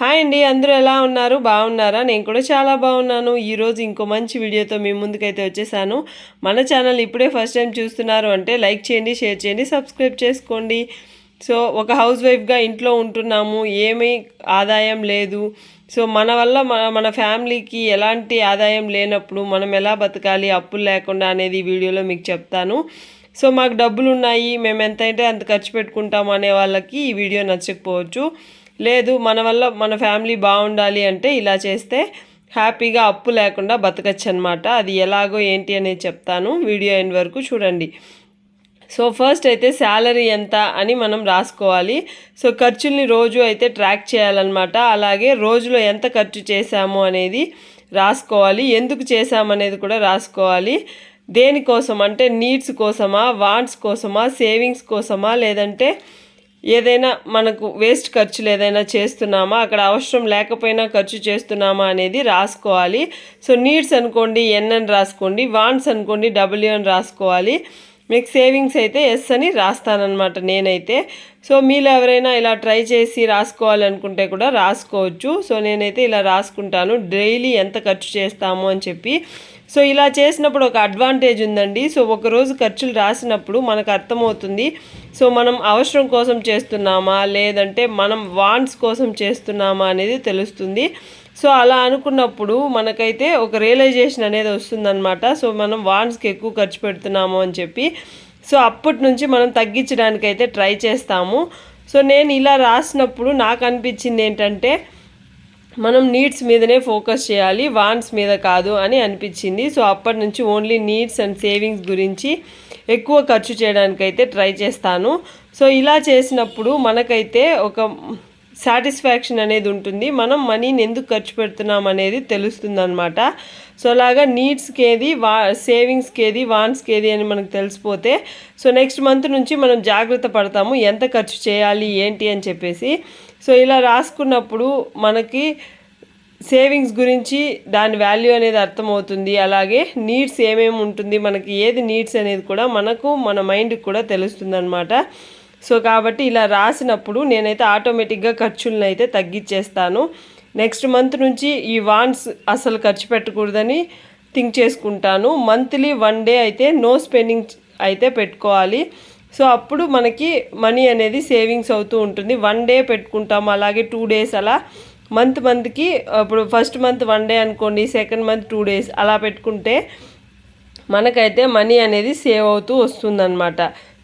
Hi అండి అందరూ ఎలా ఉన్నారు? బాగున్నారా? నేను కూడా చాలా బాగున్నాను. ఈరోజు ఇంకో మంచి వీడియోతో మీ ముందుకైతే వచ్చేసాను. మన ఛానల్ ఇప్పుడే ఫస్ట్ టైం చూస్తున్నారు అంటే లైక్ చేయండి షేర్ చేయండి సబ్స్క్రైబ్ చేసుకోండి. సో ఒక హౌస్ వైఫ్గా ఇంట్లో ఉంటున్నాము. ఏమీ ఆదాయం లేదు. సో మన వల్ల మన మన ఫ్యామిలీకి ఎలాంటి ఆదాయం లేనప్పుడు మనం ఎలా బతకాలి అప్పులు లేకుండా అనేది వీడియోలో మీకు చెప్తాను. సో మాకు డబ్బులు ఉన్నాయి మేము ఎంత అంత ఖర్చు పెట్టుకుంటాం అనే వాళ్ళకి ఈ వీడియో నచ్చకపోవచ్చు. లేదు మన వల్ల మన ఫ్యామిలీ బాగుండాలి అంటే ఇలా చేస్తే హ్యాపీగా అప్పు లేకుండా బతకచ్చు అనమాట అది ఎలాగో ఏంటి అనేది చెప్తాను. వీడియో ఎండ్ వరకు చూడండి. సో ఫస్ట్ అయితే శాలరీ ఎంత అని మనం రాసుకోవాలి. సో ఖర్చుల్ని రోజు అయితే ట్రాక్ చేయాలన్నమాట. అలాగే రోజులో ఎంత ఖర్చు చేశాము అనేది రాసుకోవాలి. ఎందుకు చేశామనేది కూడా రాసుకోవాలి. దేనికోసం అంటే నీడ్స్ కోసమా వాంట్స్ కోసమా సేవింగ్స్ కోసమా లేదంటే ఏదైనా మనకు వేస్ట్ ఖర్చులు ఏదైనా చేస్తున్నామా అక్కడ అవసరం లేకపోయినా ఖర్చు చేస్తున్నామా అనేది రాసుకోవాలి. సో నీడ్స్ అనుకోండి ఎన్ అని రాసుకోండి వాన్స్ అనుకోండి డబ్ల్యూ అని రాసుకోవాలి. మీకు సేవింగ్స్ అయితే ఎస్ అని రాస్తానన్నమాట నేనైతే. సో మీరు ఎవరైనా ఇలా ట్రై చేసి రాసుకోవాలనుకుంటే కూడా రాసుకోవచ్చు. సో నేనైతే ఇలా రాసుకుంటాను. డైలీ ఎంత ఖర్చు చేస్తాము అని చెప్పి సో ఇలా చేసినప్పుడు ఒక అడ్వాంటేజ్ ఉందండి. సో ఒకరోజు ఖర్చులు రాసినప్పుడు మనకు అర్థమవుతుంది. సో మనం అవసరం కోసం చేస్తున్నామా? లేదంటే మనం వాంట్స్ కోసం చేస్తున్నామా అనేది తెలుస్తుంది. సో అలా అనుకున్నప్పుడు మనకైతే ఒక రియలైజేషన్ అనేది వస్తుందన్నమాట. సో మనం వాన్స్కి ఎక్కువ ఖర్చు పెడుతున్నాము అని చెప్పి. సో అప్పటి నుంచి మనం తగ్గించడానికైతే ట్రై చేస్తాము. సో నేను ఇలా రాసినప్పుడు నాకు అనిపించింది ఏంటంటే మనం నీడ్స్ మీదనే ఫోకస్ చేయాలి వాన్స్ మీద కాదు అని అనిపించింది. సో అప్పటి నుంచి ఓన్లీ నీడ్స్ అండ్ సేవింగ్స్ గురించి ఎక్కువ ఖర్చు చేయడానికైతే ట్రై చేస్తాను. సో ఇలా చేసినప్పుడు మనకైతే ఒక సాటిస్ఫాక్షన్ అనేది ఉంటుంది. మనం మనీని ఎందుకు ఖర్చు పెడుతున్నాం అనేది తెలుస్తుంది అనమాట సో అలాగా నీడ్స్కి ఏది వా సేవింగ్స్కి ఏది వాన్స్కి ఏది అని మనకు తెలిసిపోతే సో నెక్స్ట్ మంత్ నుంచి మనం జాగ్రత్త పడతాము ఎంత ఖర్చు చేయాలి ఏంటి అని చెప్పేసి. సో ఇలా రాసుకున్నప్పుడు మనకి సేవింగ్స్ గురించి దాని వాల్యూ అనేది అర్థమవుతుంది. అలాగే నీడ్స్ ఏమేమి ఉంటుంది మనకి ఏది నీడ్స్ అనేది కూడా మనకు మన మైండ్కి కూడా తెలుస్తుందనమాట సో కాబట్టి ఇలా రాసినప్పుడు నేనైతే ఆటోమేటిక్గా ఖర్చులను అయితే తగ్గించేస్తాను నెక్స్ట్ మంత్ నుంచి ఈ వాన్స్ అసలు ఖర్చు పెట్టకూడదని థింక్ చేసుకుంటాను. మంత్లీ వన్ డే అయితే నో స్పెండింగ్ అయితే పెట్టుకోవాలి. సో అప్పుడు మనకి మనీ అనేది సేవింగ్స్ అవుతూ ఉంటుంది. వన్ డే పెట్టుకుంటాము అలాగే టూ డేస్ అలా. మంత్ మంత్కి ఇప్పుడు ఫస్ట్ మంత్ వన్ డే అనుకోండి సెకండ్ మంత్ టూ డేస్ అలా పెట్టుకుంటే మనకైతే మనీ అనేది సేవ్ అవుతూ వస్తుందన్నమాట.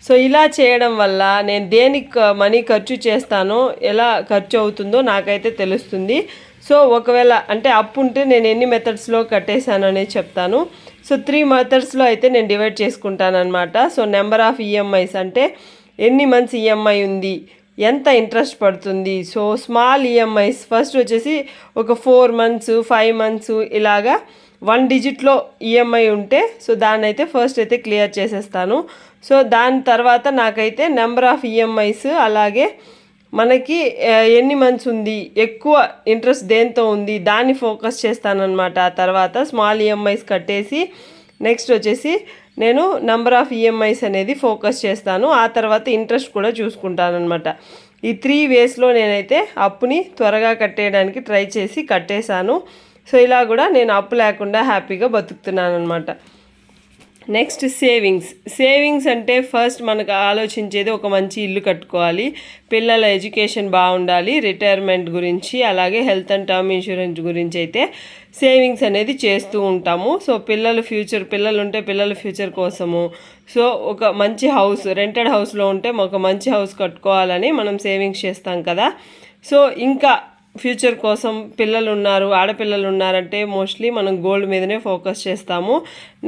సో ఇలా చేయడం వల్ల నేను దేనికి మనీ ఖర్చు చేస్తానో ఎలా ఖర్చు అవుతుందో నాకైతే తెలుస్తుంది. సో ఒకవేళ అంటే అప్పు ఉంటే నేను ఎన్ని మెథడ్స్లో కట్టేశాను అనేది చెప్తాను. సో త్రీ మెథడ్స్లో అయితే నేను డివైడ్ చేసుకుంటాను అనమాట సో నెంబర్ ఆఫ్ ఈఎంఐస్ అంటే ఎన్ని మంత్స్ ఈఎంఐ ఉంది ఎంత ఇంట్రెస్ట్ పడుతుంది. సో స్మాల్ ఈఎంఐస్ ఫస్ట్ వచ్చేసి ఒక ఫోర్ మంత్స్ ఫైవ్ మంత్స్ ఇలాగా వన్ డిజిట్లో ఈఎంఐ ఉంటే సో దాన్ని అయితే ఫస్ట్ అయితే క్లియర్ చేసేస్తాను. సో దాని తర్వాత నాకైతే నెంబర్ ఆఫ్ ఈఎంఐస్ అలాగే మనకి ఎన్ని మంత్స్ ఉంది ఎక్కువ ఇంట్రెస్ట్ దేంతో ఉంది దాన్ని ఫోకస్ చేస్తానన్నమాట. ఆ తర్వాత స్మాల్ ఈఎంఐస్ కట్టేసి నెక్స్ట్ వచ్చేసి నేను నెంబర్ ఆఫ్ ఈఎంఐస్ అనేది ఫోకస్ చేస్తాను. ఆ తర్వాత ఇంట్రెస్ట్ కూడా చూసుకుంటానమాట ఈ త్రీ వేస్లో నేనైతే అప్పుని త్వరగా కట్టేయడానికి ట్రై చేసి కట్టేశాను. సో ఇలా కూడా నేను అప్పు లేకుండా హ్యాపీగా బతుకుతున్నాను అనమాట నెక్స్ట్ సేవింగ్స్ సేవింగ్స్ అంటే ఫస్ట్ మనకు ఆలోచించేది ఒక మంచి ఇల్లు కట్టుకోవాలి. పిల్లల ఎడ్యుకేషన్ బాగుండాలి. రిటైర్మెంట్ గురించి అలాగే హెల్త్ అండ్ టర్మ్ ఇన్సూరెన్స్ గురించి అయితే సేవింగ్స్ అనేది చేస్తూ ఉంటాము. సో పిల్లల ఫ్యూచర్ పిల్లలు ఉంటే పిల్లల ఫ్యూచర్ కోసము. సో ఒక మంచి హౌస్ రెంటెడ్ హౌస్లో ఉంటే ఒక మంచి హౌస్ కట్టుకోవాలని మనం సేవింగ్స్ చేస్తాం కదా. సో ఇంకా ఫ్యూచర్ కోసం పిల్లలు ఉన్నారు ఆడపిల్లలు ఉన్నారంటే మోస్ట్లీ మనం గోల్డ్ మీదనే ఫోకస్ చేస్తాము.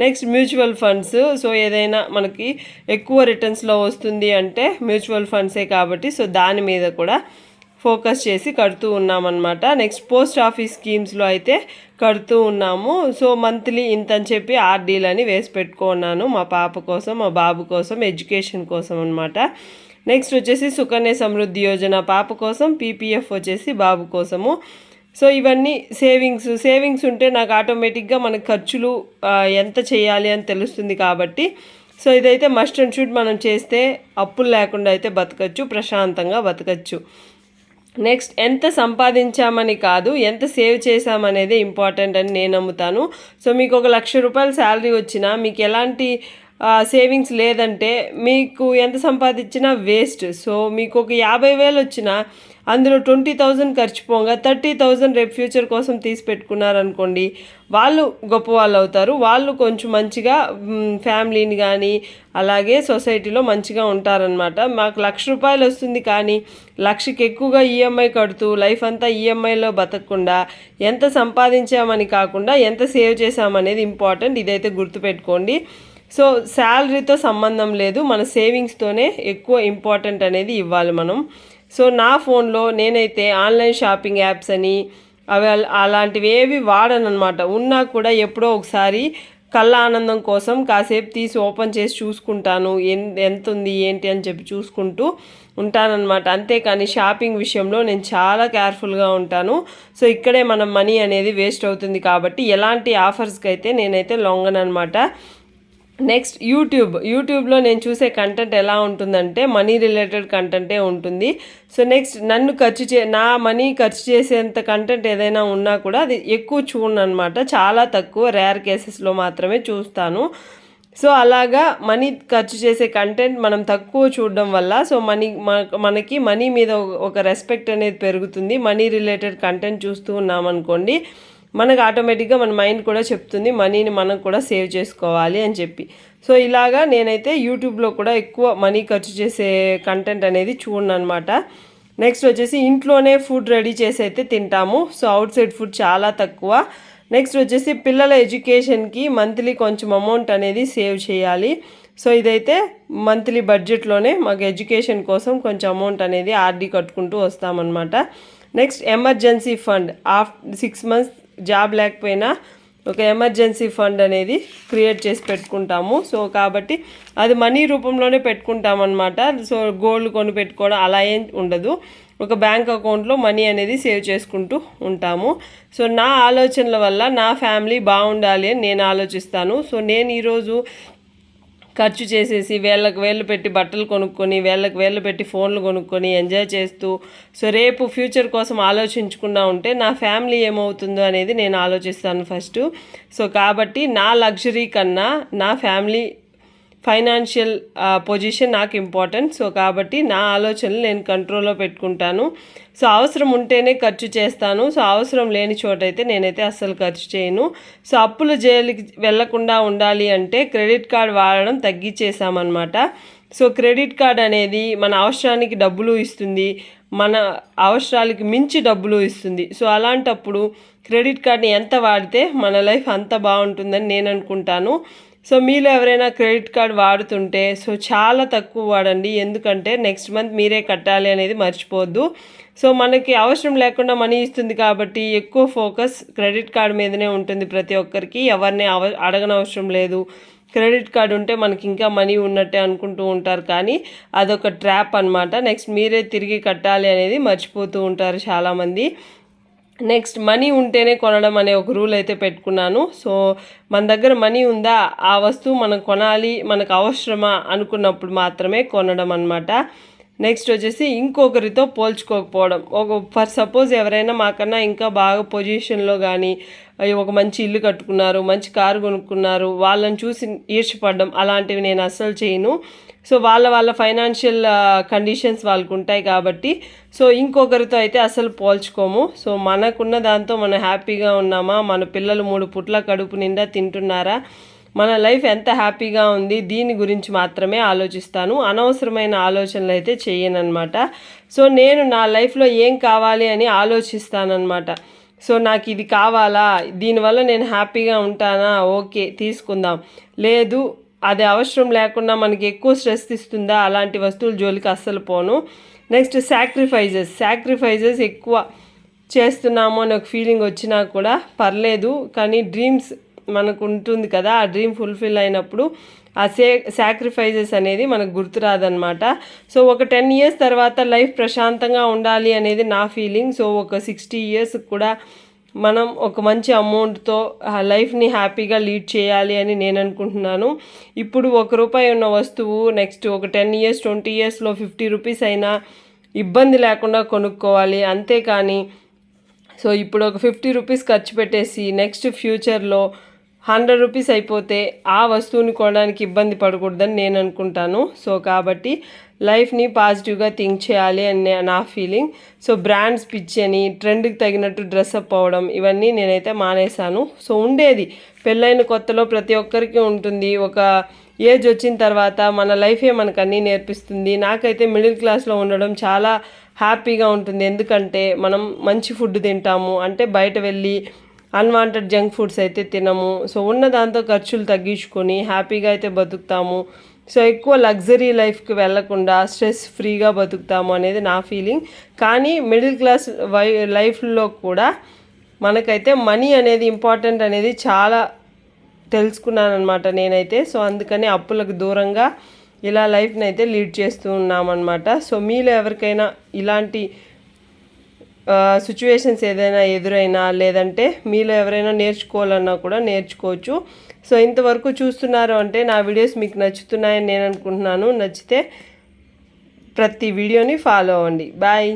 నెక్స్ట్ మ్యూచువల్ ఫండ్స్ సో ఏదైనా మనకి ఎక్కువ రిటర్న్స్లో వస్తుంది అంటే మ్యూచువల్ ఫండ్సే కాబట్టి సో దాని మీద కూడా ఫోకస్ చేసి కడుతూ ఉన్నామన్నమాట. నెక్స్ట్ పోస్ట్ ఆఫీస్ స్కీమ్స్లో అయితే కడుతూ ఉన్నాము. సో మంత్లీ ఇంత అని చెప్పి ఆర్డీలని వేసి పెట్టుకున్నాను మా పాప కోసం మా బాబు కోసం ఎడ్యుకేషన్ కోసం అనమాట నెక్స్ట్ వచ్చేసి సుకన్య సమృద్ధి యోజన. పాప కోసం పీపీఎఫ్ వచ్చేసి బాబు కోసము. సో ఇవన్నీ సేవింగ్స్ సేవింగ్స్ ఉంటే నాకు ఆటోమేటిక్గా మన ఖర్చులు ఎంత చేయాలి అని తెలుస్తుంది కాబట్టి. సో ఇదైతే మస్ట్ అండ్ షుడ్ మనం చేస్తే అప్పులు లేకుండా అయితే బతకచ్చు ప్రశాంతంగా బతకచ్చు. నెక్స్ట్ ఎంత సంపాదించామని కాదు ఎంత సేవ్ చేశామనేది ఇంపార్టెంట్ అని నేను నమ్ముతాను. సో మీకు ఒక లక్ష రూపాయల శాలరీ వచ్చినా మీకు ఎలాంటి సేవింగ్స్ లేదంటే మీకు ఎంత సంపాదించినా వేస్ట్ సో మీకు ఒక యాభై వేలు వచ్చినా అందులో ట్వంటీ థౌజండ్ ఖర్చు పోగా థర్టీ థౌజండ్ రేపు ఫ్యూచర్ కోసం తీసి పెట్టుకున్నారనుకోండి వాళ్ళు గొప్ప వాళ్ళు అవుతారు. వాళ్ళు కొంచెం మంచిగా ఫ్యామిలీని కానీ అలాగే సొసైటీలో మంచిగా ఉంటారనమాట మాకు లక్ష రూపాయలు వస్తుంది కానీ లక్షకి ఎక్కువగా ఈఎంఐ కడుతూ లైఫ్ అంతా ఈఎంఐలో బతకకుండా ఎంత సంపాదించామని కాకుండా ఎంత సేవ్ చేశామనేది ఇంపార్టెంట్ ఇదైతే గుర్తుపెట్టుకోండి. సో శాలరీతో సంబంధం లేదు. మన సేవింగ్స్తోనే ఎక్కువ ఇంపార్టెంట్ అనేది ఇవ్వాలి మనం. సో నా ఫోన్లో నేనైతే ఆన్లైన్ షాపింగ్ యాప్స్ అని అవి అలాంటివి ఏవి వాడనమాట ఉన్నా కూడా ఎప్పుడో ఒకసారి కళ్ళ ఆనందం కోసం కాసేపు తీసి ఓపెన్ చేసి చూసుకుంటాను. ఎన్ ఎంత ఉంది ఏంటి అని చెప్పి చూసుకుంటూ ఉంటానన్నమాట. అంతేకాని షాపింగ్ విషయంలో నేను చాలా కేర్ఫుల్గా ఉంటాను. సో ఇక్కడే మనం మనీ అనేది వేస్ట్ అవుతుంది కాబట్టి ఎలాంటి ఆఫర్స్కి అయితే నేనైతే లొంగనమాట నెక్స్ట్ యూట్యూబ్ యూట్యూబ్లో నేను చూసే కంటెంట్ ఎలా ఉంటుందంటే మనీ రిలేటెడ్ కంటెంటే ఉంటుంది. సో నెక్స్ట్ నన్ను ఖర్చు చే నా మనీ ఖర్చు చేసేంత కంటెంట్ ఏదైనా ఉన్నా కూడా అది ఎక్కువ చూడను అనమాట చాలా తక్కువ రేర్ కేసెస్లో మాత్రమే చూస్తాను. సో అలాగా మనీ ఖర్చు చేసే కంటెంట్ మనం తక్కువ చూడడం వల్ల సో మనీ మనకి మనీ మీద ఒక- ఒక రెస్పెక్ట్ అనేది పెరుగుతుంది. మనీ రిలేటెడ్ కంటెంట్ చూస్తూ ఉన్నామనుకోండి మనకు ఆటోమేటిక్గా మన మైండ్ కూడా చెప్తుంది మనీని మనం కూడా సేవ్ చేసుకోవాలి అని చెప్పి. సో ఇలాగా నేనైతే యూట్యూబ్లో కూడా ఎక్కువ మనీ ఖర్చు చేసే కంటెంట్ అనేది చూడను అనమాట నెక్స్ట్ వచ్చేసి ఇంట్లోనే ఫుడ్ రెడీ చేసి అయితే తింటాము. సో అవుట్ సైడ్ ఫుడ్ చాలా తక్కువ. నెక్స్ట్ వచ్చేసి పిల్లల ఎడ్యుకేషన్కి మంత్లీ కొంచెం అమౌంట్ అనేది సేవ్ చేయాలి. సో ఇదైతే మంత్లీ బడ్జెట్లోనే మాకు ఎడ్యుకేషన్ కోసం కొంచెం అమౌంట్ అనేది ఆర్డీ కట్టుకుంటూ వస్తామన్నమాట. Next emergency fund of six months job లేకపోయినా ఒక ఎమర్జెన్సీ ఫండ్ అనేది క్రియేట్ చేసి పెట్టుకుంటాము. సో కాబట్టి అది మనీ రూపంలోనే పెట్టుకుంటాం అనమాట సో గోల్డ్ కొని పెట్టుకోవడం అలా ఏం ఉండదు. ఒక బ్యాంక్ అకౌంట్లో మనీ అనేది సేవ్ చేసుకుంటూ ఉంటాము. సో నా ఆలోచనల వల్ల నా ఫ్యామిలీ బాగుండాలి అని నేను ఆలోచిస్తాను. సో నేను ఈరోజు ఖర్చు చేసేసి వేళ్ళకు వేళ్ళు పెట్టి బట్టలు కొనుక్కొని వేళ్ళకు వేళ్ళు పెట్టి ఫోన్లు కొనుక్కొని ఎంజాయ్ చేస్తూ సో రేపు ఫ్యూచర్ కోసం ఆలోచించకుండా ఉంటే నా ఫ్యామిలీ ఏమవుతుందో అనేది నేను ఆలోచిస్తాను ఫస్ట్ సో కాబట్టి నా లగ్జరీ కన్నా నా ఫ్యామిలీ ఫైనాన్షియల్ పొజిషన్ నాకు ఇంపార్టెంట్. సో కాబట్టి నా ఆలోచనలు నేను కంట్రోల్లో పెట్టుకుంటాను. సో అవసరం ఉంటేనే ఖర్చు చేస్తాను. సో అవసరం లేని చోటైతే నేనైతే అస్సలు ఖర్చు చేయను. సో అప్పుల జైలుకి వెళ్ళకుండా ఉండాలి అంటే క్రెడిట్ కార్డ్ వాడడం తగ్గించేసామన్నమాట సో క్రెడిట్ కార్డ్ అనేది మన అవసరానికి డబ్బులు ఇస్తుంది. మన అవసరాలకి మించి డబ్బులు ఇస్తుంది. సో అలాంటప్పుడు క్రెడిట్ కార్డ్ని ఎంత వాడితే మన లైఫ్ అంత బాగుంటుందని నేను అనుకుంటాను. సో మీలో ఎవరైనా క్రెడిట్ కార్డ్ వాడుతుంటే సో చాలా తక్కువ వాడండి. ఎందుకంటే నెక్స్ట్ మంత్ మీరే కట్టాలి అనేది మర్చిపోవద్దు. సో మనకి అవసరం లేకుండా మనీ ఇస్తుంది కాబట్టి ఎక్కువ ఫోకస్ క్రెడిట్ కార్డ్ మీదనే ఉంటుంది ప్రతి ఒక్కరికి. ఎవరిని అవ అడగనవసరం లేదు. క్రెడిట్ కార్డ్ ఉంటే మనకి ఇంకా మనీ ఉన్నట్టే అనుకుంటూ ఉంటారు. కానీ అదొక ట్రాప్ అన్నమాట. నెక్స్ట్ మీరే తిరిగి కట్టాలి అనేది మర్చిపోతూ ఉంటారు చాలామంది. నెక్స్ట్ మనీ ఉంటేనే కొనడం అనే ఒక రూల్ అయితే పెట్టుకున్నాను. సో మన దగ్గర మనీ ఉందా? ఆ వస్తువు మనం కొనాలి మనకు అవసరమా అనుకున్నప్పుడు మాత్రమే కొనడం అనమాట నెక్స్ట్ వచ్చేసి ఇంకొకరితో పోల్చుకోకపోవడం. ఒక ఫర్ సపోజ్ ఎవరైనా మాకన్నా ఇంకా బాగా పొజిషన్లో కానీ ఒక మంచి ఇల్లు కట్టుకున్నారు మంచి కారు కొనుక్కున్నారు వాళ్ళని చూసి ఈర్షపడడం అలాంటివి నేను అస్సలు చేయను. సో వాళ్ళ వాళ్ళ ఫైనాన్షియల్ కండిషన్స్ వాళ్ళకు ఉంటాయి కాబట్టి. సో ఇంకొకరితో అయితే అసలు పోల్చుకోము. సో మనకున్న దాంతో మనం హ్యాపీగా ఉన్నామా? మన పిల్లలు మూడు పుట్ల కడుపు నిండా తింటున్నారా? మన లైఫ్ ఎంత హ్యాపీగా ఉంది? దీని గురించి మాత్రమే ఆలోచిస్తాను. అనవసరమైన ఆలోచనలు అయితే చేయనమాట సో నేను నా లైఫ్లో ఏం కావాలి అని ఆలోచిస్తానన్నమాట. సో నాకు ఇది కావాలా? దీనివల్ల నేను హ్యాపీగా ఉంటానా? ఓకే తీసుకుందాం. లేదు అది అవసరం లేకుండా మనకి ఎక్కువ స్ట్రెస్ ఇస్తుందా? అలాంటి వస్తువులు జోలికి అస్సలు పోను. నెక్స్ట్ సాక్రిఫైజెస్ సాక్రిఫైజెస్ ఎక్కువ చేస్తున్నాము అని ఒక ఫీలింగ్ వచ్చినా కూడా పర్లేదు. కానీ డ్రీమ్స్ మనకు ఉంటుంది కదా. ఆ డ్రీమ్ ఫుల్ఫిల్ అయినప్పుడు ఆ సే సాక్రిఫైజెస్ అనేది మనకు గుర్తురాదనమాట సో ఒక టెన్ ఇయర్స్ తర్వాత లైఫ్ ప్రశాంతంగా ఉండాలి అనేది నా ఫీలింగ్ సో ఒక సిక్స్టీ ఇయర్స్ కూడా మనం ఒక మంచి అమౌంట్తో లైఫ్ని హ్యాపీగా లీడ్ చేయాలి అని నేను అనుకుంటున్నాను. ఇప్పుడు ఒక రూపాయి ఉన్న వస్తువు నెక్స్ట్ ఒక టెన్ ఇయర్స్ ట్వంటీ ఇయర్స్లో ఫిఫ్టీ రూపీస్ అయినా ఇబ్బంది లేకుండా కొనుక్కోవాలి. అంతేకాని సో ఇప్పుడు ఒక ఫిఫ్టీ రూపీస్ ఖర్చు పెట్టేసి నెక్స్ట్ ఫ్యూచర్లో హండ్రెడ్ రూపీస్ అయిపోతే ఆ వస్తువుని కొనడానికి ఇబ్బంది పడకూడదని నేను అనుకుంటాను. సో కాబట్టి లైఫ్ని పాజిటివ్గా థింక్ చేయాలి అని నా ఫీలింగ్. సో బ్రాండ్స్ పిచ్చి అని ట్రెండ్కి తగినట్టు డ్రెస్అప్ అవ్వడం ఇవన్నీ నేనైతే మానేశాను. సో ఉండేది. పెళ్ళైన కొత్తలో ప్రతి ఒక్కరికి ఉంటుంది. ఒక ఏజ్ వచ్చిన తర్వాత మన లైఫే మనకు అన్నీ నేర్పిస్తుంది. నాకైతే మిడిల్ క్లాస్లో ఉండడం చాలా హ్యాపీగా ఉంటుంది. ఎందుకంటే మనం మంచి ఫుడ్ తింటాము. అంటే బయట వెళ్ళి అన్వాంటెడ్ జంక్ ఫుడ్స్ అయితే తినము. సో ఉన్న దాంతో ఖర్చులు తగ్గించుకొని హ్యాపీగా అయితే బతుకుతాము. సో ఎక్కువ లగ్జరీ లైఫ్కి వెళ్ళకుండా స్ట్రెస్ ఫ్రీగా బతుకుతాము అనేది నా ఫీలింగ్ కానీ మిడిల్ క్లాస్ వై లైఫ్లో కూడా మనకైతే మనీ అనేది ఇంపార్టెంట్ అనేది చాలా తెలుసుకున్నాను అనమాట నేనైతే. సో అందుకని అప్పులకు దూరంగా ఇలా లైఫ్ని అయితే లీడ్ చేస్తూ ఉన్నామన్నమాట. సో మీలో ఎవరికైనా ఇలాంటి సిచ్యువేషన్స్ ఏదైనా ఎదురైనా లేదంటే మీలో ఎవరైనా నేర్చుకోవాలన్నా కూడా నేర్చుకోవచ్చు. సో ఇంతవరకు చూస్తున్నారు అంటే నా వీడియోస్ మీకు నచ్చుతున్నాయని నేను అనుకుంటున్నాను. నచ్చితే ప్రతి వీడియోని ఫాలో అవ్వండి. బాయ్.